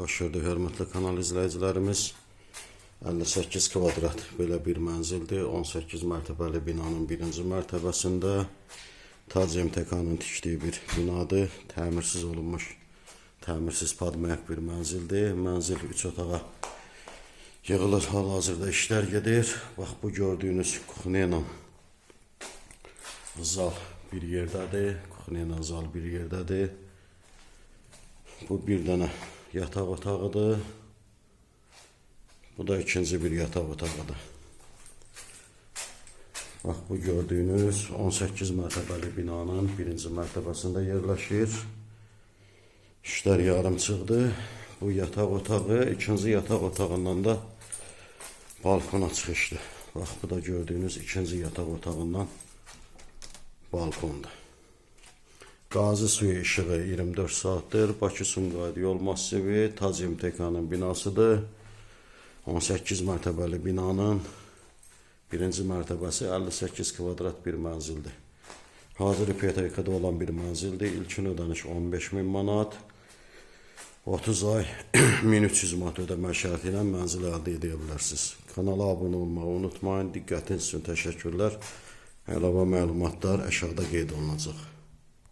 Xoş gördük hörmətli kanal izləyicilərimiz. 58 kvadrat belə bir mənzildir. 18 mərtəbəli binanın birinci mərtəbəsində Tac MTK-nın tikdiyi bir binadır. Təmirsiz olunmuş, təmirsiz padmayak bir mənzildir. Mənzil 3 otağa yığılır. Hal-hazırda işlər gedir. Bax bu gördüyünüz ilə zal bir yerdədir. İlə zal bir yerdədir. Bu bir dənə yataq otağıdır. Bu da ikinci bir yataq otağıdır. Bax bu gördüyünüz 18 mərtəbəli binanın birinci mərtəbəsində yerləşir. İşlər yarımçıqdır. Bu yataq otağı, ikinci yataq otağından da balkona çıxışdır. Bax bu da gördüyünüz ikinci yataq otağından balkondur. Qazi suyu işığı 24 saatdir. Bakı Sumqayıt yol massivi Tac MTK-nın binasıdır. 18 mərtəbəli binanın birinci mərtəbəsi 58 kvadrat bir mənzildir. Hazır IPTK-da olan bir mənzildir. İlkin ödəniş 15 min manat. 30 ay 1300 manat ödəmə şərti ilə mənzil əldə edə bilərsiniz. Kanala abunə olmağı unutmayın. Diqqətiniz üçün təşəkkürlər. Əlavə məlumatlar aşağıda qeyd olunacaq.